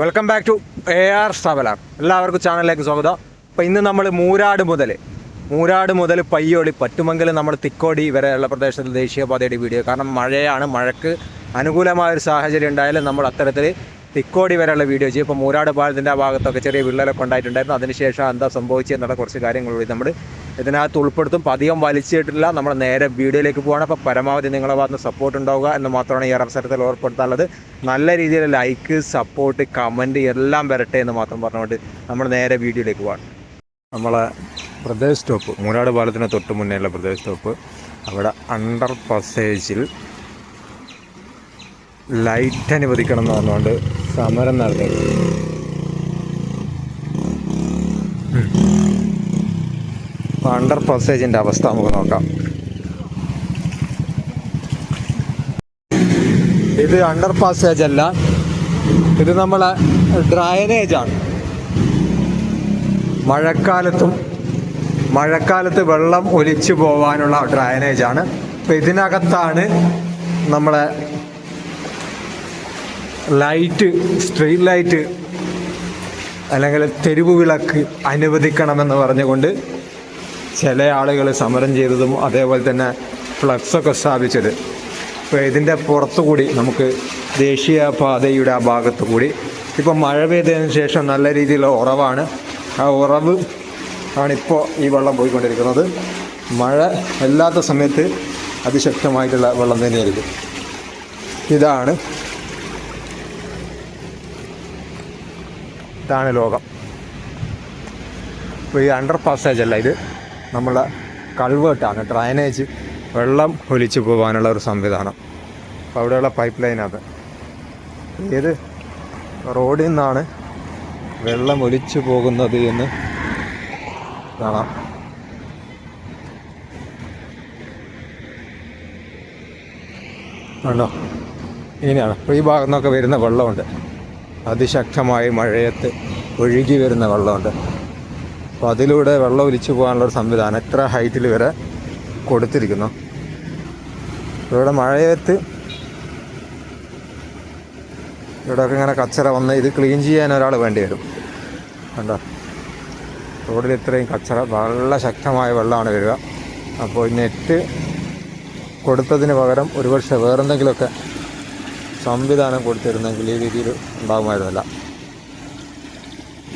Welcome back to A R traveller എല്ലാവർക്കും ചാനലിലേക്ക് സ്വാഗതം. അപ്പോൾ ഇന്ന് നമ്മൾ മൂരാട് മുതൽ മൂരാട് മുതൽ പയ്യോളി പറ്റുമെങ്കിൽ നമ്മൾ തിക്കോടി വരെയുള്ള പ്രദേശത്തിൽ ദേശീയപാതയുടെ വീഡിയോ. കാരണം മഴയാണ് മഴക്ക് അനുകൂലമായ ഒരു സാഹചര്യം ഉണ്ടായാലും നമ്മൾ അത്തരത്തിൽ തിക്കോടി വരെയുള്ള വീഡിയോ ചെയ്യും. ഇപ്പോൾ മൂരാട് പാലത്തിന്റെ ആ ഭാഗത്തൊക്കെ ചെറിയ വിള്ളലൊക്കെ ഉണ്ടായിട്ടുണ്ടായിരുന്നു. അതിനുശേഷം എന്താ സംഭവിച്ചതെന്നുള്ള കുറച്ച് കാര്യങ്ങൾ കൂടി നമ്മൾ ഇതിനകത്ത് ഉൾപ്പെടുത്തും. അധികം വലിച്ചിട്ടില്ല. നമ്മൾ നേരെ വീഡിയോയിലേക്ക് പോകണം അപ്പോൾ പരമാവധി നിങ്ങളെ ഭാഗത്ത് സപ്പോർട്ട് ഉണ്ടാവുക എന്ന് മാത്രമാണ് ഈ അവസരത്തിൽ ഓർപ്പെടുത്താനുള്ളത് നല്ല രീതിയിൽ ലൈക്ക് സപ്പോർട്ട് കമന്റ് എല്ലാം വരട്ടെ എന്ന് മാത്രം പറഞ്ഞുകൊണ്ട് നമ്മൾ നേരെ വീഡിയോയിലേക്ക് പോകണം നമ്മളെ പ്രദേശ സ്റ്റോപ്പ് മൂരാട് പാലത്തിന് തൊട്ട് മുന്നേയുള്ള പ്രദേശ സ്റ്റോപ്പ് അവിടെ അണ്ടർ പാസേജിൽ ലൈറ്റ് അനുവദിക്കണം എന്ന് പറഞ്ഞുകൊണ്ട് സമരം നടത്തി അണ്ടർ പാസേജിന്റെ അവസ്ഥ നമുക്ക് നോക്കാം. ഇത് അണ്ടർ പാസേജ് അല്ല. ഇത് നമ്മളെ ഡ്രൈനേജ് ആണ്. മഴക്കാലത്തും മഴക്കാലത്ത് വെള്ളം ഒലിച്ചു പോകാനുള്ള ഡ്രൈനേജ് ആണ്. അപ്പം ഇതിനകത്താണ് നമ്മളെ ലൈറ്റ് സ്ട്രീറ്റ് ലൈറ്റ് അല്ലെങ്കിൽ തെരുവ് വിളക്ക് അനുവദിക്കണമെന്ന് പറഞ്ഞുകൊണ്ട് ചില ആളുകൾ സമരം ചെയ്തതും അതേപോലെ തന്നെ ഫ്ലക്സൊക്കെ സ്ഥാപിച്ചത് ഇപ്പോൾ ഇതിന്റെ പുറത്തുകൂടി നമുക്ക് ദേശീയ പാതയുടെ ആ ഭാഗത്ത് കൂടി ഇപ്പോൾ മഴ പെയ്തതിന് ശേഷം നല്ല രീതിയിലുള്ള ഉറവാണ്. ആ ഉറവ് ആണിപ്പോൾ ഈ വെള്ളം പോയിക്കൊണ്ടിരിക്കുന്നത്. മഴ അല്ലാത്ത സമയത്ത് അതിശക്തമായിട്ടുള്ള വെള്ളം തന്നെയായിരിക്കും. ഇതാണ് ഇതാണ് ലോകം. ഇപ്പോൾ ഈ അണ്ടർ പാസേജ് അല്ല ഇത്. നമ്മളെ കൾവേർട്ടാണ് ഡ്രൈനേജ് വെള്ളം ഒലിച്ചു പോകാനുള്ള ഒരു സംവിധാനം. അപ്പോൾ അവിടെയുള്ള പൈപ്പ് ലൈനത് ഏത് റോഡിൽ നിന്നാണ് വെള്ളം ഒലിച്ചു പോകുന്നത് എന്ന് കാണാം. ആണോ ഇങ്ങനെയാണ്. ഈ ഭാഗത്തു നിന്നൊക്കെ വരുന്ന വെള്ളമുണ്ട്. അതിശക്തമായി മഴയത്ത് ഒഴുകി വരുന്ന വെള്ളമുണ്ട്. അപ്പോൾ അതിലൂടെ വെള്ളം ഒലിച്ചു പോകാനുള്ളൊരു സംവിധാനം എത്ര ഹൈറ്റിൽ വരെ കൊടുത്തിരിക്കുന്നു. ഇവിടെ മഴയത്ത് ഇവിടെയൊക്കെ ഇങ്ങനെ കച്ചറ വന്ന് ഇത് ക്ലീൻ ചെയ്യാൻ ഒരാൾ വേണ്ടി വരും. കണ്ടോ? റോഡിൽ ഇത്രയും കച്ചറ വളരെ ശക്തമായ വെള്ളമാണ് വരിക. അപ്പോൾ നെറ്റ് കൊടുത്തതിന് പകരം ഒരുപക്ഷെ വേറെന്തെങ്കിലുമൊക്കെ സംവിധാനം കൊടുത്തിരുന്നെങ്കിൽ ഈ രീതിയിൽ ഉണ്ടാകുമായിരുന്നില്ല.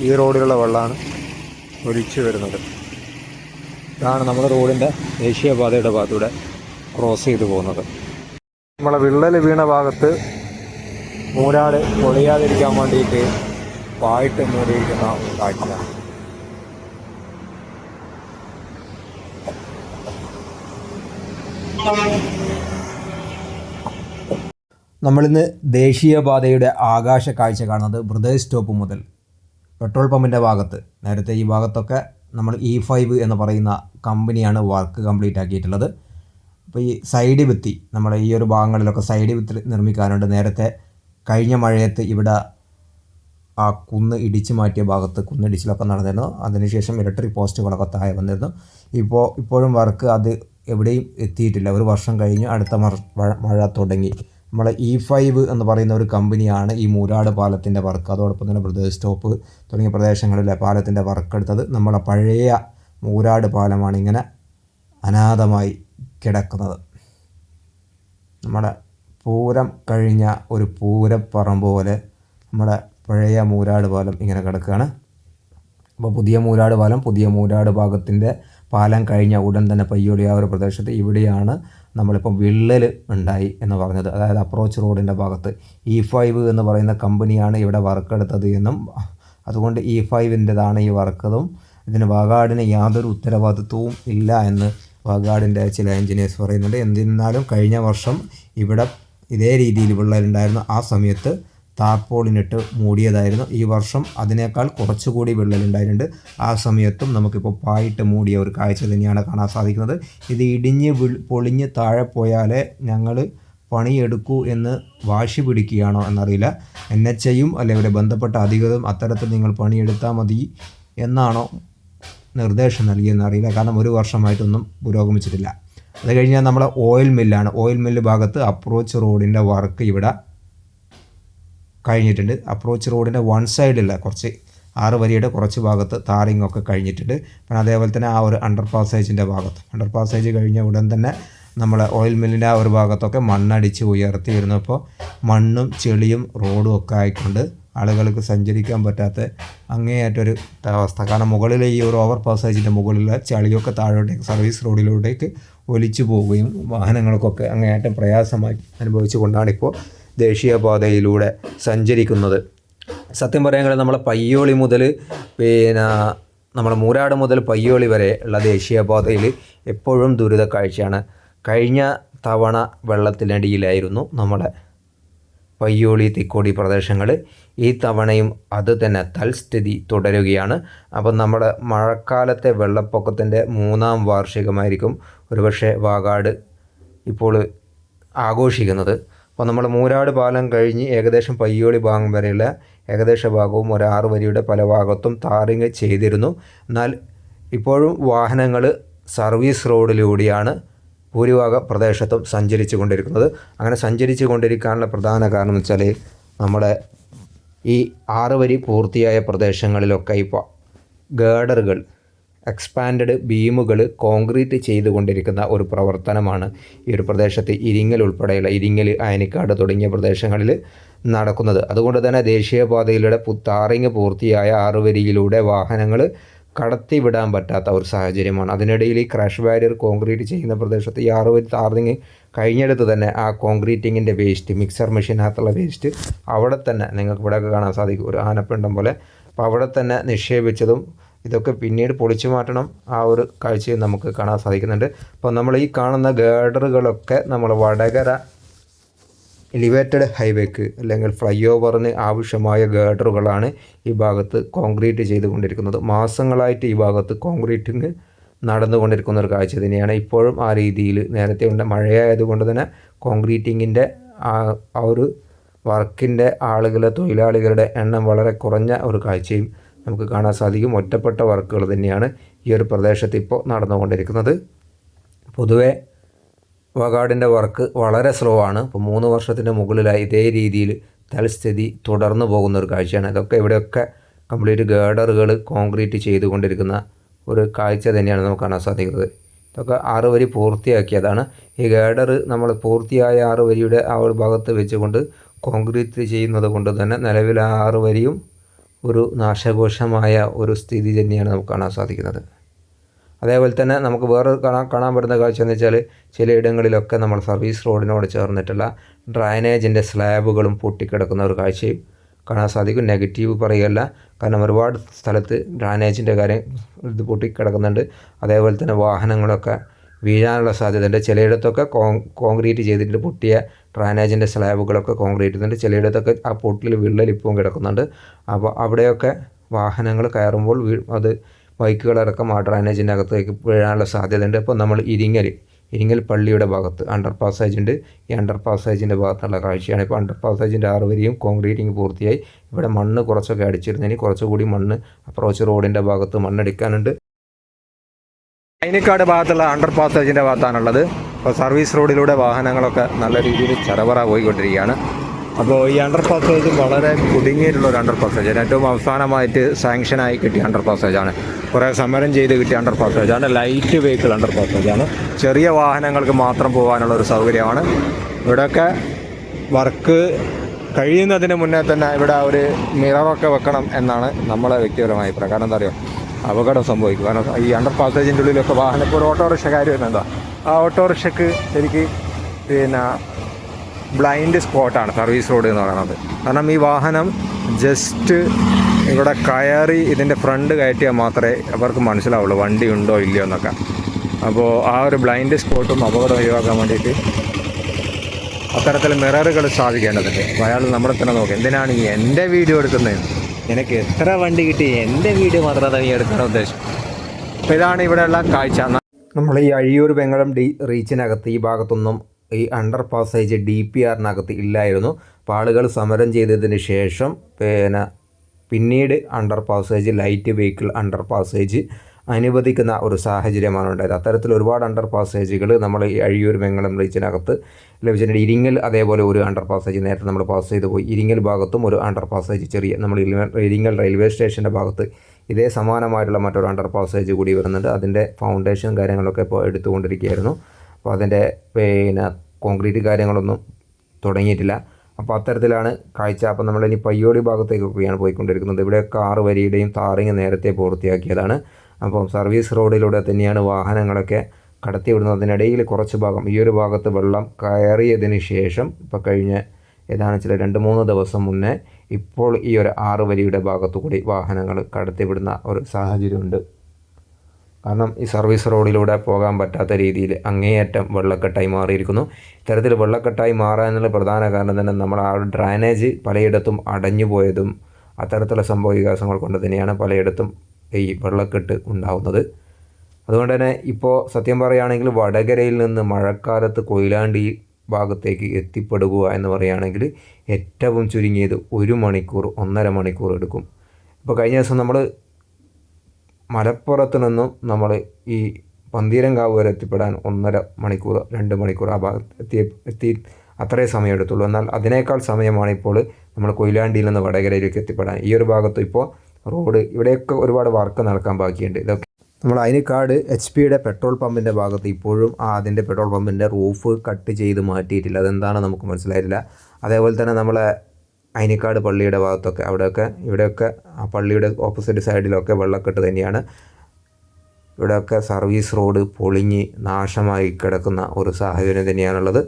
ഈ റോഡിലുള്ള വെള്ളമാണ് ഒലിച്ചു വരുന്നത്. ഇതാണ് നമ്മുടെ റോഡിന്റെ ദേശീയപാതയുടെ ഭാഗത്തൂടെ ക്രോസ് ചെയ്തു പോകുന്നത്. നമ്മളെ വിള്ളൽ വീണ ഭാഗത്ത് മൂരാട് പൊളിയാതിരിക്കാൻ വേണ്ടിയിട്ട് പായിട്ട് മൂടിയിരിക്കുന്ന കാഴ്ചയാണ്. നമ്മളിന്ന് ദേശീയപാതയുടെ ആകാശ കാഴ്ച കാണുന്നത് ബ്രദേഴ്സ് സ്റ്റോപ്പ് മുതൽ പെട്രോൾ പമ്പിന്റെ ഭാഗത്ത്. നേരത്തെ ഈ ഭാഗത്തൊക്കെ നമ്മൾ ഇ ഫൈവ് എന്ന് പറയുന്ന കമ്പനിയാണ് വർക്ക് കംപ്ലീറ്റ് ആക്കിയിട്ടുള്ളത്. അപ്പോൾ ഈ സൈഡ് ഭിത്തി നമ്മുടെ ഈ ഒരു ഭാഗങ്ങളിലൊക്കെ സൈഡ് ഭിത്തി നിർമ്മിക്കാനുണ്ട്. നേരത്തെ കഴിഞ്ഞ മഴയത്ത് ഇവിടെ ആ കുന്ന് ഇടിച്ചു മാറ്റിയ ഭാഗത്ത് കുന്നിടിച്ചിലൊക്കെ നടന്നിരുന്നു. അതിനുശേഷം ഇലക്ട്രിക് പോസ്റ്റുകളൊക്കെ താഴെ വന്നിരുന്നു. ഇപ്പോൾ ഇപ്പോഴും വർക്ക് അത് എവിടെയും എത്തിയിട്ടില്ല. ഒരു വർഷം കഴിഞ്ഞ് അടുത്ത മഴ തുടങ്ങി. നമ്മളെ ഇ ഫൈവ് എന്ന് പറയുന്ന ഒരു കമ്പനിയാണ് ഈ മൂരാട് പാലത്തിന്റെ വർക്ക്. അതോടൊപ്പം തന്നെ ബ്രദേഴ്സ് സ്റ്റോപ്പ് തുടങ്ങിയ പ്രദേശങ്ങളിലെ പാലത്തിന്റെ വർക്ക് എടുത്തത്. നമ്മളെ പഴയ മൂരാട് പാലമാണ് ഇങ്ങനെ അനാഥമായി കിടക്കുന്നത്. നമ്മുടെ പൂരം കഴിഞ്ഞ ഒരു പൂരപ്പറമ്പ് പോലെ നമ്മുടെ പഴയ മൂരാട് പാലം ഇങ്ങനെ കിടക്കുകയാണ്. അപ്പോൾ പുതിയ മൂരാട് പാലം പുതിയ മൂരാട് ഭാഗത്തിന്റെ പാലം കഴിഞ്ഞ ഉടൻ തന്നെ പയ്യോളി ആ ഒരു പ്രദേശത്ത് ഇവിടെയാണ് നമ്മളിപ്പം വിള്ളൽ ഉണ്ടായി എന്ന് പറഞ്ഞത്. അതായത് അപ്രോച്ച് റോഡിന്റെ ഭാഗത്ത് ഇ ഫൈവ് എന്ന് പറയുന്ന കമ്പനിയാണ് ഇവിടെ വർക്ക് എടുത്തത് എന്നും അതുകൊണ്ട് ഇ ഫൈവിന്റെതാണ് ഈ വർക്കതും. ഇതിന് വാഗാടിന് യാതൊരു ഉത്തരവാദിത്വവും ഇല്ല എന്ന് വാഗാടിന്റെ ചില എഞ്ചിനീയേഴ്സ് പറയുന്നുണ്ട്. എന്നിരുന്നാലും കഴിഞ്ഞ വർഷം ഇവിടെ ഇതേ രീതിയിൽ വിള്ളലുണ്ടായിരുന്നു ആ സമയത്ത് താർപോളിനിട്ട് മൂടിയതായിരുന്നു. ഈ വർഷം അതിനേക്കാൾ കുറച്ചുകൂടി വിള്ളലുണ്ടായിട്ടുണ്ട്. ആ സമയത്തും നമുക്കിപ്പോൾ പായിട്ട് മൂടിയ ഒരു കാഴ്ച തന്നെയാണ് കാണാൻ സാധിക്കുന്നത്. ഇത് ഇടിഞ്ഞ് പൊളിഞ്ഞ് താഴെ പോയാലേ ഞങ്ങൾ പണിയെടുക്കൂ എന്ന് വാശി പിടിക്കുകയാണോ എന്നറിയില്ല. എൻ എച്ച് ഐയും അല്ലെ ഇവിടെ ബന്ധപ്പെട്ട അധികൃതരും അത്തരത്തിൽ നിങ്ങൾ പണിയെടുത്താൽ മതി എന്നാണോ നിർദ്ദേശം നൽകിയെന്നറിയില്ല കാരണം ഒരു വർഷമായിട്ടൊന്നും പുരോഗമിച്ചിട്ടില്ല. അത് കഴിഞ്ഞാൽ നമ്മളെ ഓയിൽ മില്ലാണ്. ഓയിൽ മില്ല് ഭാഗത്ത് അപ്രോച്ച് റോഡിന്റെ വർക്ക് ഇവിടെ കഴിഞ്ഞിട്ടുണ്ട്. അപ്രോച്ച് റോഡിന്റെ വൺ സൈഡിലുള്ള കുറച്ച് ആറ് വരിയുടെ കുറച്ച് ഭാഗത്ത് താറിങ് ഒക്കെ കഴിഞ്ഞിട്ടുണ്ട്. പിന്നെ അതേപോലെ തന്നെ ആ ഒരു അണ്ടർ പാസേജിന്റെ ഭാഗത്ത്. അണ്ടർ പാസേജ് കഴിഞ്ഞ ഉടൻ തന്നെ നമ്മളെ ഓയിൽ മില്ലിന്റെ ആ ഒരു ഭാഗത്തൊക്കെ മണ്ണടിച്ച് ഉയർത്തി വരുന്നപ്പോൾ മണ്ണും ചെളിയും റോഡും ഒക്കെ ആയിക്കൊണ്ട് ആളുകൾക്ക് സഞ്ചരിക്കാൻ പറ്റാത്ത അങ്ങേയറ്റൊരു അവസ്ഥ. കാരണം മുകളിലെ ഈ ഒരു ഓവർ പാസേജിന്റെ മുകളിലെ ചളിയൊക്കെ താഴോട്ടേക്ക് സർവീസ് റോഡിലൂടേക്ക് ഒലിച്ചു പോവുകയും വാഹനങ്ങൾക്കൊക്കെ അങ്ങേയറ്റം പ്രയാസമായി അനുഭവിച്ചു കൊണ്ടാണ് ഇപ്പോൾ ദേശീയപാതയിലൂടെ സഞ്ചരിക്കുന്നത്. സത്യം പറയാൻ നമ്മളെ പയ്യോളി മുതൽ പിന്നെ നമ്മുടെ മൂരാട് മുതൽ പയ്യോളി വരെ ഉള്ള ദേശീയപാതയിൽ എപ്പോഴും ദുരിത കാഴ്ചയാണ്. കഴിഞ്ഞ തവണ വെള്ളത്തിനടിയിലായിരുന്നു നമ്മുടെ പയ്യോളി തിക്കോടി പ്രദേശങ്ങൾ ഈ തവണയും അത് തന്നെ തൽസ്ഥിതി തുടരുകയാണ്. അപ്പം നമ്മുടെ മഴക്കാലത്തെ വെള്ളപ്പൊക്കത്തിന്റെ മൂന്നാം വാർഷികമായിരിക്കും ഒരുപക്ഷെ വാഗാട് ഇപ്പോൾ ആഘോഷിക്കുന്നത്. അപ്പോൾ നമ്മൾ മൂരാട് പാലം കഴിഞ്ഞ് ഏകദേശം പയ്യോളി ഭാഗം വരെയുള്ള ഏകദേശ ഭാഗവും ഒരു ആറ് വരിയുടെ പല ഭാഗത്തും താറിങ് ചെയ്തിരുന്നു. എന്നാൽ ഇപ്പോഴും വാഹനങ്ങൾ സർവീസ് റോഡിലൂടെയാണ് ഭൂരിഭാഗ പ്രദേശത്തും സഞ്ചരിച്ചു കൊണ്ടിരിക്കുന്നത്. അങ്ങനെ സഞ്ചരിച്ചു കൊണ്ടിരിക്കാനുള്ള പ്രധാന കാരണം എന്ന് വെച്ചാൽ നമ്മുടെ ഈ ആറ് വരി പൂർത്തിയായ പ്രദേശങ്ങളിലൊക്കെ ഇപ്പോൾ ഗേഡറുകൾ എക്സ്പാൻഡ് ബീമുകൾ കോൺക്രീറ്റ് ചെയ്തുകൊണ്ടിരിക്കുന്ന ഒരു പ്രവർത്തനമാണ് ഈ ഒരു പ്രദേശത്ത് ഇരിങ്ങൽ ഉൾപ്പെടെയുള്ള ഇരിങ്ങൽ അയനിക്കാട് തുടങ്ങിയ പ്രദേശങ്ങളിൽ നടക്കുന്നത്. അതുകൊണ്ട് തന്നെ ദേശീയപാതയിലൂടെ പുത്താറിങ് പൂർത്തിയായ ആറുവരിയിലൂടെ വാഹനങ്ങൾ കടത്തിവിടാൻ പറ്റാത്ത ഒരു സാഹചര്യമാണ്. അതിനിടയിൽ ഈ ക്രാഷ് ബാരിയർ കോൺക്രീറ്റ് ചെയ്യുന്ന പ്രദേശത്ത് ഈ ആറുവരി താറിങ് കഴിഞ്ഞെടുത്ത് തന്നെ ആ കോൺക്രീറ്റിങ്ങിന്റെ വേസ്റ്റ് മിക്സർ മെഷീനകത്തുള്ള വേസ്റ്റ് അവിടെ തന്നെ നിങ്ങൾക്ക് ഇവിടെയൊക്കെ കാണാൻ സാധിക്കും. ഒരു ആനപ്പിണ്ടം പോലെ. അപ്പോൾ അവിടെ തന്നെ നിക്ഷേപിച്ചതും ഇതൊക്കെ പിന്നീട് പൊളിച്ചു മാറ്റണം. ആ ഒരു കാഴ്ചയും നമുക്ക് കാണാൻ സാധിക്കുന്നുണ്ട്. അപ്പോൾ നമ്മൾ ഈ കാണുന്ന ഗേഡറുകളൊക്കെ നമ്മൾ വടകര എലിവേറ്റഡ് ഹൈവേക്ക് അല്ലെങ്കിൽ ഫ്ലൈ ഓവറിന് ആവശ്യമായ ഗേഡറുകളാണ് ഈ ഭാഗത്ത് കോൺക്രീറ്റ് ചെയ്തുകൊണ്ടിരിക്കുന്നത്. മാസങ്ങളായിട്ട് ഈ ഭാഗത്ത് കോൺക്രീറ്റിങ് നടന്നുകൊണ്ടിരിക്കുന്ന ഒരു കാഴ്ച തന്നെയാണ്. ഇപ്പോഴും ആ രീതിയിൽ നേരത്തെ ഉണ്ട്. മഴയായതുകൊണ്ട് തന്നെ കോൺക്രീറ്റിങ്ങിന്റെ ആ ഒരു വർക്കിന്റെ ആളുകളെ തൊഴിലാളികളുടെ എണ്ണം വളരെ കുറഞ്ഞ ഒരു കാഴ്ചയും നമുക്ക് കാണാൻ സാധിക്കും. ഒറ്റപ്പെട്ട വർക്കുകൾ തന്നെയാണ് ഈ ഒരു പ്രദേശത്ത് ഇപ്പോൾ നടന്നുകൊണ്ടിരിക്കുന്നത്. പൊതുവെ വകാടിന്റെ വർക്ക് വളരെ സ്ലോ ആണ്. ഇപ്പോൾ മൂന്ന് വർഷത്തിന്റെ മുകളിലായി ഇതേ രീതിയിൽ തൽസ്ഥിതി തുടർന്നു പോകുന്ന ഒരു കാഴ്ചയാണ്. ഇതൊക്കെ ഇവിടെയൊക്കെ കംപ്ലീറ്റ് ഗേഡറുകൾ കോൺക്രീറ്റ് ചെയ്തുകൊണ്ടിരിക്കുന്ന ഒരു കാഴ്ച തന്നെയാണ് നമുക്ക് കാണാൻ സാധിക്കുന്നത്. ഇതൊക്കെ ആറ് വരി പൂർത്തിയാക്കിയതാണ്. ഈ ഗേഡർ നമ്മൾ പൂർത്തിയായ ആറ് വരിയുടെ ആ ഒരു ഭാഗത്ത് വെച്ചുകൊണ്ട് കോൺക്രീറ്റ് ചെയ്യുന്നത് കൊണ്ട് തന്നെ നിലവിൽ ആ ആറ് വരിയും ഒരു നാശഘോഷമായ ഒരു സ്ഥിതി തന്നെയാണ് നമുക്ക് കാണാൻ സാധിക്കുന്നത്. അതേപോലെ തന്നെ നമുക്ക് വേറെ കാണാൻ കാണാൻ പറ്റുന്ന കാഴ്ച എന്ന് വെച്ചാൽ ചിലയിടങ്ങളിലൊക്കെ നമ്മൾ സർവീസ് റോഡിനോട് ചേർന്നിട്ടുള്ള ഡ്രൈനേജിന്റെ സ്ലാബുകളും പൊട്ടിക്കിടക്കുന്ന ഒരു കാഴ്ചയും കാണാൻ സാധിക്കും. നെഗറ്റീവ് പറയുകയല്ല. കാരണം ഒരുപാട് സ്ഥലത്ത് ഡ്രൈനേജിന്റെ കാര്യം ഇത് പൊട്ടിക്കിടക്കുന്നുണ്ട്. അതേപോലെ തന്നെ വാഹനങ്ങളൊക്കെ വീഴാനുള്ള സാധ്യതയുണ്ട്. ചിലയിടത്തൊക്കെ കോൺക്രീറ്റ് ചെയ്തിട്ട് പൊട്ടിയ ഡ്രൈനേജിന്റെ സ്ലാബുകളൊക്കെ കോൺക്രീറ്റ് ചെയ്യുന്നുണ്ട് ചിലയിടത്തൊക്കെ ആ പൊട്ടിൽ വിള്ളലിപ്പവും കിടക്കുന്നുണ്ട്. അപ്പോൾ അവിടെയൊക്കെ വാഹനങ്ങൾ കയറുമ്പോൾ അത് ബൈക്കുകളടക്കം ആ ഡ്രാനേജിന്റെ അകത്തേക്ക് വീഴാനുള്ള സാധ്യതയുണ്ട്. അപ്പോൾ നമ്മൾ ഇരിങ്ങൽ ഇരിങ്ങൽ പള്ളിയുടെ ഭാഗത്ത് അണ്ടർ പാസേജുണ്ട് ഈ അണ്ടർ പാസേജിന്റെ ഭാഗത്തുള്ള കാഴ്ചയാണ്. ഇപ്പോൾ അണ്ടർ പാസേജിന്റെ ആറ് വരിയും കോൺക്രീറ്റിംഗ് പൂർത്തിയായി. ഇവിടെ മണ്ണ് കുറച്ചൊക്കെ അടിച്ചിരുന്നതിന് കുറച്ചുകൂടി മണ്ണ് അപ്രോച്ച് റോഡിന്റെ ഭാഗത്ത് മണ്ണടിക്കാനുണ്ട് അയനിക്കാട് ഭാഗത്തുള്ള അണ്ടർ പാസേജിന്റെ ഭാഗത്താണുള്ളത്. അപ്പോൾ സർവീസ് റോഡിലൂടെ വാഹനങ്ങളൊക്കെ നല്ല രീതിയിൽ ചരവറ പോയിക്കൊണ്ടിരിക്കുകയാണ്. അപ്പോൾ ഈ അണ്ടർ പാസേജ് വളരെ കുടുങ്ങിയിട്ടുള്ള ഒരു അണ്ടർ പാസേജ് ഏറ്റവും അവസാനമായിട്ട് സാങ്ഷനായി കിട്ടിയ അണ്ടർ പാസേജാണ് കുറേ സമരം ചെയ്ത് കിട്ടിയ അണ്ടർ പാസേജാണ് ലൈറ്റ് വെഹിക്കിൾ അണ്ടർ പാസേജാണ് ചെറിയ വാഹനങ്ങൾക്ക് മാത്രം പോകാനുള്ള ഒരു സൗകര്യമാണ്. ഇവിടെയൊക്കെ വർക്ക് കഴിയുന്നതിന് മുന്നേ തന്നെ ഇവിടെ ഒരു മിററൊക്കെ വെക്കണം എന്നാണ് നമ്മളെ വ്യക്തിപരമായ അഭിപ്രായം കാരണം എന്താ അപകടം സംഭവിക്കും. കാരണം ഈ അണ്ടർ പാസേജിന്റെ ഉള്ളിലൊക്കെ വാഹനം ഇപ്പോൾ ഒരു ഓട്ടോറിക്ഷ കാര്യം എന്താ ആ ഓട്ടോറിക്ഷക്ക് എനിക്ക് പിന്നെ ബ്ലൈൻഡ് സ്പോട്ടാണ് സർവീസ് റോഡ് എന്ന് പറയുന്നത്. കാരണം ഈ വാഹനം ജസ്റ്റ് ഇവിടെ കയറി ഇതിന്റെ ഫ്രണ്ട് കയറ്റിയാൽ മാത്രമേ അവർക്ക് മനസ്സിലാവുള്ളൂ വണ്ടി ഉണ്ടോ ഇല്ലയോ എന്നൊക്കെ. അപ്പോൾ ആ ഒരു ബ്ലൈൻഡ് സ്പോട്ടും അപകടം ഒഴിവാക്കാൻ വേണ്ടിയിട്ട് അത്തരത്തിൽ മിററുകൾ സ്ഥാപിക്കേണ്ടതുണ്ട്. അപ്പോൾ അയാൾ നമ്മളെ തന്നെ നോക്കും എന്തിനാണ് ഈ എന്റെ വീഡിയോ എടുക്കുന്നത്? നിനക്ക് എത്ര വണ്ടി കിട്ടി? എന്റെ വീഡിയോ മാത്രമാണ് നീ എടുക്കാൻ ഉദ്ദേശം. അപ്പോൾ ഇതാണ് ഇവിടെയുള്ള കാഴ്ച. നമ്മൾ ഈ അഴിയൂർ വെങ്ങളം ഡി റീച്ചിനകത്ത് ഈ ഭാഗത്തൊന്നും ഈ അണ്ടർ പാസേജ് ഡി പി ആറിനകത്ത് ഇല്ലായിരുന്നു. അപ്പോൾ ആളുകൾ സമരം ചെയ്തതിന് ശേഷം പിന്നെ പിന്നീട് under passage light vehicle under passage അനുവദിക്കുന്ന ഒരു സാഹചര്യമാണ് ഉണ്ടായത്. അത്തരത്തിൽ ഒരുപാട് അണ്ടർ പാസേജുകൾ നമ്മൾ ഈ അഴിയൂർ വെങ്ങളം റീച്ചിനകത്ത് ലഭിച്ചിട്ടുണ്ട്. ഇരിങ്ങൽ അതേപോലെ ഒരു അണ്ടർ പാസേജ് നേരത്തെ നമ്മൾ പാസ് ചെയ്തു പോയി. ഇരിങ്ങൽ ഭാഗത്തും ഒരു അണ്ടർ പാസേജ് ചെറിയ നമ്മൾ ഇരിങ്ങൽ റെയിൽവേ സ്റ്റേഷന്റെ ഭാഗത്ത് ഇതേ സമാനമായിട്ടുള്ള മറ്റൊരു അണ്ടർ പാസേജ് കൂടി വരുന്നുണ്ട്. അതിന്റെ ഫൗണ്ടേഷൻ കാര്യങ്ങളൊക്കെ ഇപ്പോൾ എടുത്തുകൊണ്ടിരിക്കുകയായിരുന്നു. അപ്പോൾ അതിന്റെ പിന്നെ കോൺക്രീറ്റ് കാര്യങ്ങളൊന്നും തുടങ്ങിയിട്ടില്ല. അപ്പോൾ അത്തരത്തിലാണ് കാഴ്ച. അപ്പോൾ നമ്മൾ ഇനി പയ്യോടി ഭാഗത്തേക്കൊക്കെയാണ് പോയിക്കൊണ്ടിരിക്കുന്നത്. ഇവിടെ കാർ വരിയുടെയും താറിങ് നേരത്തെ പൂർത്തിയാക്കിയതാണ്. അപ്പം സർവീസ് റോഡിലൂടെ തന്നെയാണ് വാഹനങ്ങളൊക്കെ കടത്തിവിടുന്നത്. അതിനിടയിൽ കുറച്ച് ഭാഗം ഈ ഒരു ഭാഗത്ത് വെള്ളം കയറിയതിന് ശേഷം ഇപ്പോൾ കഴിഞ്ഞ ഏതാണെന്ന് വെച്ചാൽ രണ്ട് മൂന്ന് ദിവസം മുന്നേ ഇപ്പോൾ ഈ ഒരു ആറ് വരിയുടെ ഭാഗത്തു കൂടി വാഹനങ്ങൾ കടത്തിവിടുന്ന ഒരു സാഹചര്യമുണ്ട്. കാരണം ഈ സർവീസ് റോഡിലൂടെ പോകാൻ പറ്റാത്ത രീതിയിൽ അങ്ങേയറ്റം വെള്ളക്കെട്ടായി മാറിയിരിക്കുന്നു. ഇത്തരത്തിൽ വെള്ളക്കെട്ടായി മാറാനുള്ള പ്രധാന കാരണം തന്നെ നമ്മൾ ആ ഡ്രൈനേജ് പലയിടത്തും അടഞ്ഞു പോയതും അത്തരത്തിലുള്ള സംഭവ വികാസങ്ങൾ കൊണ്ട് തന്നെയാണ് പലയിടത്തും ഈ വെള്ളക്കെട്ട് ഉണ്ടാകുന്നത് അതുകൊണ്ട് തന്നെ ഇപ്പോൾ സത്യം പറയുകയാണെങ്കിൽ വടകരയിൽ നിന്ന് മഴക്കാലത്ത് കൊയിലാണ്ടി ഭാഗത്തേക്ക് എത്തിപ്പെടുക എന്ന് പറയുകയാണെങ്കിൽ ഏറ്റവും ചുരുങ്ങിയത് ഒരു മണിക്കൂർ ഒന്നര മണിക്കൂർ എടുക്കും. ഇപ്പോൾ കഴിഞ്ഞ ദിവസം നമ്മൾ മലപ്പുറത്ത് നിന്നും നമ്മൾ ഈ പന്തീരങ്കാവ് വരെ എത്തിപ്പെടാൻ ഒന്നര മണിക്കൂർ രണ്ട് മണിക്കൂർ ആ ഭാഗത്ത് എത്തി എത്തി അത്രേ സമയം എടുത്തുള്ളൂ. എന്നാൽ അതിനേക്കാൾ സമയമാണ് ഇപ്പോൾ നമ്മൾ കൊയിലാണ്ടിയിൽ നിന്ന് വടകരയിലേക്ക് എത്തിപ്പെടാൻ. ഈ ഒരു ഭാഗത്ത് ഇപ്പോൾ റോഡ് ഇവിടെയൊക്കെ ഒരുപാട് വർക്ക് നടക്കാൻ ബാക്കിയുണ്ട്. ഇതൊക്കെ നമ്മൾ അതിനേക്കാട് എച്ച് പിയുടെ പെട്രോൾ പമ്പിന്റെ ഭാഗത്ത് ഇപ്പോഴും ആ അതിന്റെ പെട്രോൾ പമ്പിന്റെ റൂഫ് കട്ട് ചെയ്ത് മാറ്റിയിട്ടില്ല. അതെന്താണ് നമുക്ക് മനസ്സിലായിട്ടില്ല. അതേപോലെ തന്നെ നമ്മളെ അയിനിക്കാട് പള്ളിയുടെ ഭാഗത്തൊക്കെ അവിടെയൊക്കെ ഇവിടെയൊക്കെ ആ പള്ളിയുടെ ഓപ്പോസിറ്റ് സൈഡിലൊക്കെ വെള്ളക്കെട്ട് തന്നെയാണ്. ഇവിടെയൊക്കെ സർവീസ് റോഡ് പൊളിഞ്ഞ് നാശമായി കിടക്കുന്ന ഒരു സാഹചര്യം തന്നെയാണുള്ളത്.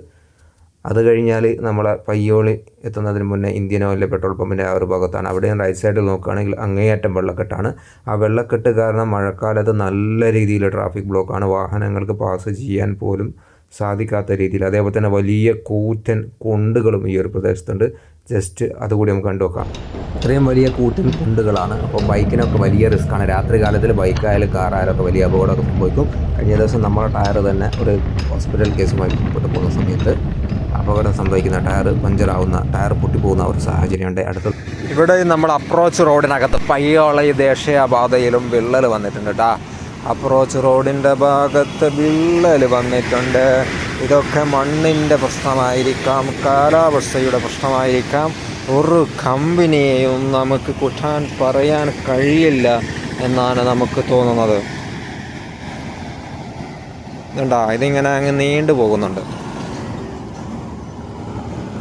അത് കഴിഞ്ഞാൽ നമ്മളെ പയ്യോളി എത്തുന്നതിന് മുന്നേ ഇന്ത്യൻ ഓയിലെ പെട്രോൾ പമ്പിന്റെ ആ ഒരു ഭാഗത്താണ്. അവിടെയും റൈറ്റ് സൈഡിൽ നോക്കുകയാണെങ്കിൽ അങ്ങേയറ്റം വെള്ളക്കെട്ടാണ്. ആ വെള്ളക്കെട്ട് കാരണം മഴക്കാലത്ത് നല്ല രീതിയിൽ ട്രാഫിക് ബ്ലോക്കാണ് വാഹനങ്ങൾക്ക് പാസ് ചെയ്യാൻ പോലും സാധിക്കാത്ത രീതിയിൽ അതേപോലെ തന്നെ വലിയ കൂറ്റൻ കൊണ്ടുകളും ഈ ഒരു പ്രദേശത്തുണ്ട്. ജസ്റ്റ് അതുകൂടി നമുക്ക് കണ്ടു നോക്കാം. ഇത്രയും വലിയ കൂറ്റൻ കൊണ്ടുകളാണ്. അപ്പോൾ ബൈക്കിനൊക്കെ വലിയ റിസ്ക്കാണ് രാത്രി കാലത്തിൽ ബൈക്കായാലും കാറായാലും ഒക്കെ വലിയ അപകടമൊക്കെ സംഭവിക്കും. കഴിഞ്ഞ ദിവസം നമ്മുടെ ടയർ തന്നെ ഒരു ഹോസ്പിറ്റൽ കേസുമായി ബന്ധപ്പെട്ട് പോകുന്ന സമയത്ത് അപകടം സംഭവിക്കുന്ന ടയർ പഞ്ചറാവുന്ന ടയർ പൊട്ടിപ്പോകുന്ന ഒരു സാഹചര്യമുണ്ട്. അടുത്ത ഇവിടെ നമ്മൾ അപ്രോച്ച് റോഡിനകത്ത് പയ്യോളി ദേശീയപാതയിലും വിള്ളൽ വന്നിട്ടുണ്ട് കേട്ടോ അപ്രോച്ച് റോഡിന്റെ ഭാഗത്ത് വിള്ളൽ വന്നിട്ടുണ്ട്. ഇതൊക്കെ മണ്ണിന്റെ പ്രശ്നമായിരിക്കാം കാലാവസ്ഥയുടെ പ്രശ്നമായിരിക്കാം. ഒരു കമ്പനിയെയും നമുക്ക് കുട്ടാൻ പറയാൻ കഴിയില്ല എന്നാണ് നമുക്ക് തോന്നുന്നത്. ഇതുണ്ടാ? ഇതിങ്ങനെ അങ്ങ് നീണ്ടു പോകുന്നുണ്ട്.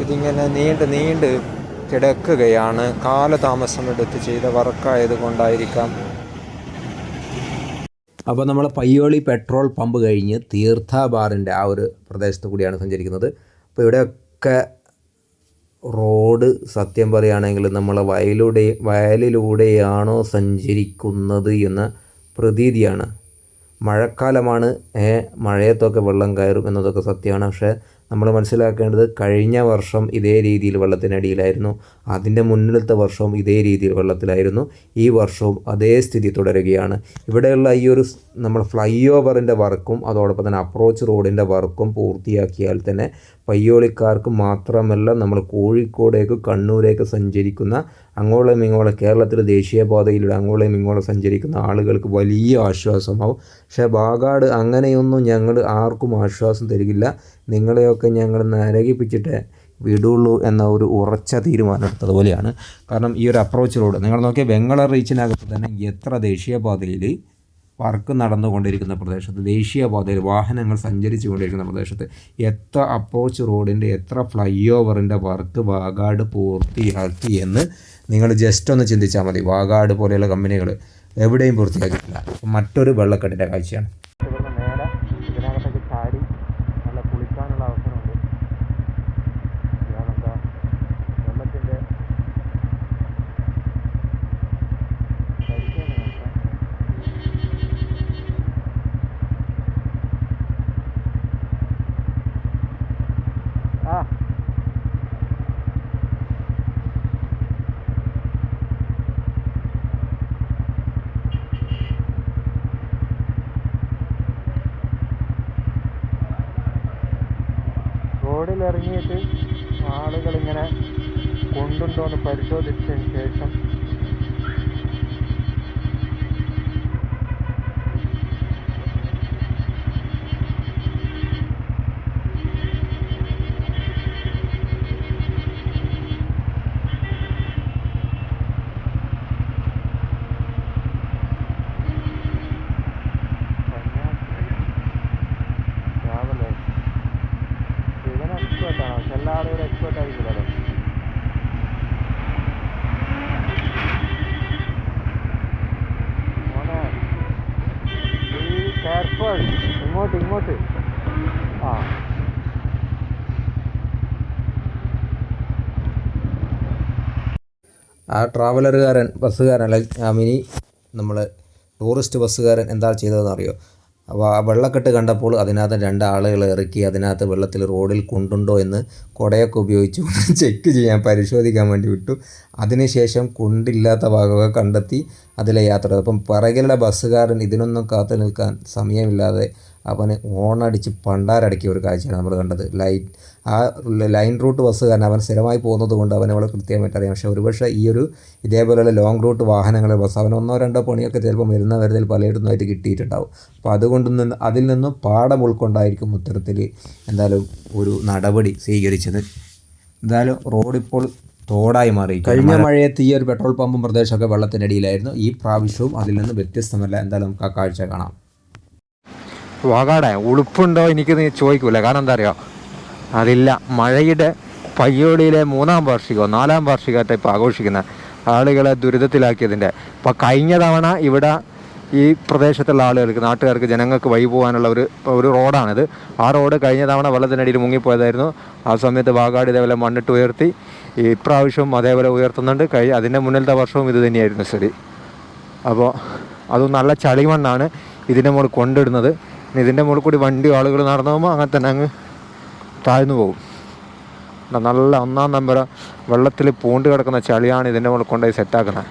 ഇതിങ്ങനെ നീണ്ട് നീണ്ട് കിടക്കുകയാണ്. കാലതാമസം എടുത്ത് ചെയ്ത വർക്കായത് കൊണ്ടായിരിക്കാം അപ്പോൾ നമ്മൾ പയ്യോളി പെട്രോൾ പമ്പ് കഴിഞ്ഞ് തീർത്ഥ ബാറിന്റെ ആ ഒരു പ്രദേശത്ത് കൂടിയാണ് സഞ്ചരിക്കുന്നത്. അപ്പോൾ ഇവിടെയൊക്കെ റോഡ് സത്യം പറയുകയാണെങ്കിൽ നമ്മൾ വയലൂടെ വയലിലൂടെയാണോ സഞ്ചരിക്കുന്നത് എന്ന പ്രതീതിയാണ്. മഴക്കാലമാണ് മഴയത്തൊക്കെ വെള്ളം കയറും എന്നതൊക്കെ സത്യമാണ്. പക്ഷേ നമ്മൾ മനസ്സിലാക്കേണ്ടത് കഴിഞ്ഞ വർഷം ഇതേ രീതിയിൽ വെള്ളത്തിനടിയിലായിരുന്നു. അതിന്റെ മുന്നിലത്തെ വർഷവും ഇതേ രീതിയിൽ വെള്ളത്തിലായിരുന്നു. ഈ വർഷവും അതേ സ്ഥിതി തുടരുകയാണ്. ഇവിടെയുള്ള ഈ ഒരു നമ്മൾ ഫ്ലൈ ഓവറിന്റെ വർക്കും അതോടൊപ്പം തന്നെ അപ്രോച്ച് റോഡിന്റെ വർക്കും പൂർത്തിയാക്കിയാൽ തന്നെ പയ്യോളിക്കാർക്ക് മാത്രമല്ല നമ്മൾ കോഴിക്കോടേക്ക് കണ്ണൂരേക്ക് സഞ്ചരിക്കുന്ന അങ്ങോളം ഇങ്ങോളം കേരളത്തിൽ ദേശീയപാതയിലൂടെ അങ്ങോളം ഇങ്ങോളം സഞ്ചരിക്കുന്ന ആളുകൾക്ക് വലിയ ആശ്വാസമാവും. പക്ഷേ ബാഗാട് അങ്ങനെയൊന്നും ഞങ്ങൾ ആർക്കും ആശ്വാസം തരികില്ല നിങ്ങളെയൊക്കെ ഞങ്ങൾ നരകിപ്പിച്ചിട്ട് വിടുള്ളൂ എന്ന ഒരു ഉറച്ച തീരുമാനം എടുത്തതുപോലെയാണ് കാരണം ഈ ഒരു അപ്രോച്ചിലൂടെ നിങ്ങൾ നോക്കിയാൽ വെങ്ങള റീച്ചിനകത്ത് തന്നെ എത്ര ദേശീയപാതയിൽ വർക്ക് നടന്നുകൊണ്ടിരിക്കുന്ന പ്രദേശത്ത് ദേശീയപാതയിൽ വാഹനങ്ങൾ സഞ്ചരിച്ചു കൊണ്ടിരിക്കുന്ന പ്രദേശത്ത് എത്ര അപ്രോച്ച് റോഡിന്റെ എത്ര ഫ്ലൈ ഓവറിന്റെ വർക്ക് വാഗാട് പൂർത്തിയാക്കി എന്ന് നിങ്ങൾ ജസ്റ്റ് ഒന്ന് ചിന്തിച്ചാൽ മതി. വാഗാട് പോലെയുള്ള കമ്പനികൾ എവിടെയും പൂർത്തിയാക്കിയിട്ടില്ല മറ്റൊരു വെള്ളക്കെട്ടിന്റെ കാഴ്ചയാണ്. റോഡിലിറങ്ങിയിട്ട് ആളുകളിങ്ങനെ കൊണ്ടുണ്ടോ എന്ന് പരിശോധിച്ചതിന് ശേഷം ഇങ്ങോട്ട് ഇങ്ങോട്ട് ആ ആ ട്രാവലറുകാരൻ ബസ്സുകാരൻ അല്ലെങ്കിൽ ആ മിനി നമ്മൾ ടൂറിസ്റ്റ് ബസ്സുകാരൻ എന്താ ചെയ്തതെന്ന് അറിയോ? അപ്പോൾ ആ വെള്ളക്കെട്ട് കണ്ടപ്പോൾ അതിനകത്ത് രണ്ട് ഇറക്കി അതിനകത്ത് വെള്ളത്തിൽ റോഡിൽ കൊണ്ടുണ്ടോ എന്ന് കുടയൊക്കെ ഉപയോഗിച്ച് ചെക്ക് ചെയ്യാൻ പരിശോധിക്കാൻ വേണ്ടി വിട്ടു. അതിനുശേഷം കൊണ്ടില്ലാത്ത ഭാഗമൊക്കെ കണ്ടെത്തി അതിലെ യാത്ര അപ്പം പിറകിലുള്ള ബസ്സുകാരൻ ഇതിനൊന്നും കാത്തു നിൽക്കാൻ സമയമില്ലാതെ അവന് ഓണടിച്ച് പണ്ടാരടക്കിയ ഒരു കാഴ്ചയാണ് നമ്മൾ കണ്ടത്. ലൈറ്റ് ആ ലൈൻ റൂട്ട് ബസ് കാരണം അവൻ സ്ഥിരമായി പോകുന്നത് കൊണ്ട് അവൻ അവളെ കൃത്യമായിട്ട് അറിയാം. പക്ഷേ ഒരുപക്ഷെ ഈ ഒരു ഇതേപോലെയുള്ള ലോങ് റൂട്ട് വാഹനങ്ങളെ ബസ് അവൻ ഒന്നോ രണ്ടോ പണിയൊക്കെ ചിലപ്പോൾ വരുന്ന വരുന്നതിൽ പലയിടത്തുമായിട്ട് കിട്ടിയിട്ടുണ്ടാവും. അപ്പോൾ അതുകൊണ്ട് നിന്ന് അതിൽ നിന്നും പാഠം ഉൾക്കൊണ്ടായിരിക്കും ഇത്തരത്തിൽ എന്തായാലും ഒരു നടപടി സ്വീകരിച്ചത്. എന്തായാലും റോഡ് ഇപ്പോൾ തോടായി മാറി. കഴിഞ്ഞ മഴയത്ത് ഈ ഒരു പെട്രോൾ പമ്പും പ്രദേശമൊക്കെ വെള്ളത്തിനടിയിലായിരുന്നു ഈ പ്രാവശ്യവും അതിൽ നിന്ന് വ്യത്യസ്തമല്ല. എന്തായാലും നമുക്ക് ആ കാഴ്ച കാണാം. വാകാടെ ഉളുപ്പുണ്ടോ? എനിക്ക് നീ ചോദിക്കൂല. കാരണം എന്താ അറിയോ? അതില്ല. മഴയുടെ പയ്യോടിയിലെ മൂന്നാം വാർഷികമോ നാലാം വാർഷികമായിട്ട് ഇപ്പോൾ ആഘോഷിക്കുന്ന ആളുകളെ ദുരിതത്തിലാക്കിയതിന്റെ ഇപ്പോൾ കഴിഞ്ഞ തവണ ഇവിടെ ഈ പ്രദേശത്തുള്ള ആളുകൾക്ക് നാട്ടുകാർക്ക് ജനങ്ങൾക്ക് വഴി പോകാനുള്ള ഒരു ഒരു റോഡാണിത്. ആ റോഡ് കഴിഞ്ഞ തവണ വെള്ളത്തിനടിയിൽ മുങ്ങിപ്പോയതായിരുന്നു. ആ സമയത്ത് വാഗാട് ഇതേപോലെ മണ്ണിട്ട് ഉയർത്തി ഇപ്രാവശ്യവും അതേപോലെ ഉയർത്തുന്നുണ്ട്. കഴി അതിന്റെ മുന്നിലത്തെ വർഷവും ഇത് തന്നെയായിരുന്നു ശരി അപ്പോൾ അത് നല്ല ചളിമണ്ണാണ് ഇതിന്റെ മുകളിൽ കൊണ്ടിടുന്നത്. ഇതിന്റെ മുകളിൽ കൂടി വണ്ടി ആളുകൾ നടന്നു പോകുമ്പോൾ അങ്ങനെ തന്നെ അങ്ങ് താഴ്ന്നു പോകും. നല്ല ഒന്നാം നമ്പർ വെള്ളത്തിൽ പൂണ്ട് കിടക്കുന്ന ചളിയാണ് ഇതിന്റെ മുകളിൽ കൊണ്ടുപോയി സെറ്റാക്കുന്നത്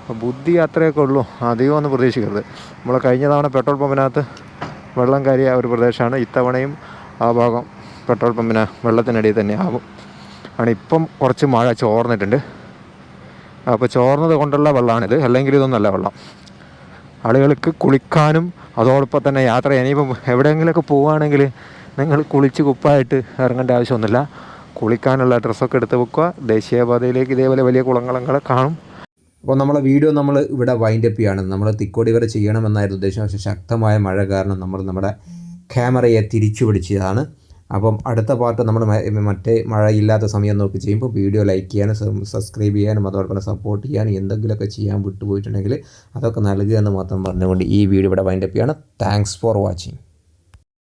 അപ്പോൾ ബുദ്ധി അത്രയൊക്കെ ഉള്ളൂ. അധികം ഒന്നും പ്രതീക്ഷിക്കരുത്. നമ്മൾ കഴിഞ്ഞ തവണ പെട്രോൾ പമ്പിനകത്ത് വെള്ളം കയറിയ ഒരു പ്രദേശമാണ്. ഇത്തവണയും ആ ഭാഗം പെട്രോൾ പമ്പിന് വെള്ളത്തിനടിയിൽ തന്നെ ആകും ആണ് ഇപ്പം കുറച്ച് മഴ ചോർന്നിട്ടുണ്ട്. അപ്പോൾ ചോർന്നത് കൊണ്ടുള്ള വെള്ളമാണിത് അല്ലെങ്കിൽ ഇതൊന്നല്ല വെള്ളം. ആളുകൾക്ക് കുളിക്കാനും അതോടൊപ്പം തന്നെ യാത്ര ഇനിയിപ്പം എവിടെയെങ്കിലുമൊക്കെ പോവുകയാണെങ്കിൽ നിങ്ങൾ കുളിച്ച് കുപ്പായിട്ട് ഇറങ്ങേണ്ട ആവശ്യമൊന്നുമില്ല. കുളിക്കാനുള്ള ഡ്രസ്സൊക്കെ എടുത്ത് വെക്കുക. ദേശീയപാതയിലേക്ക് ഇതേപോലെ വലിയ കുളങ്ങളങ്ങളെ കാണും. അപ്പോൾ നമ്മളെ വീഡിയോ നമ്മൾ ഇവിടെ വൈൻഡ് അപ്പ് നമ്മൾ തിക്കോടി വരെ ചെയ്യണമെന്നായിരുന്നു ഉദ്ദേശം. പക്ഷേ ശക്തമായ മഴ കാരണം നമ്മൾ നമ്മുടെ ക്യാമറയെ തിരിച്ചു പിടിച്ചതാണ്. അപ്പം അടുത്ത പാർട്ട് നമ്മൾ മറ്റേ മഴയില്ലാത്ത സമയം നോക്കി ചെയ്യുമ്പോൾ വീഡിയോ ലൈക്ക് ചെയ്യാനും സബ്സ്ക്രൈബ് ചെയ്യാനും അതോടൊപ്പം സപ്പോർട്ട് ചെയ്യാനും എന്തെങ്കിലുമൊക്കെ ചെയ്യാൻ വിട്ടുപോയിട്ടുണ്ടെങ്കിൽ അതൊക്കെ നൽകുക എന്ന് മാത്രം പറഞ്ഞുകൊണ്ട് ഈ വീഡിയോ ഇവിടെ വൈൻഡപ്പ് ചെയ്യാണ്. Thanks for watching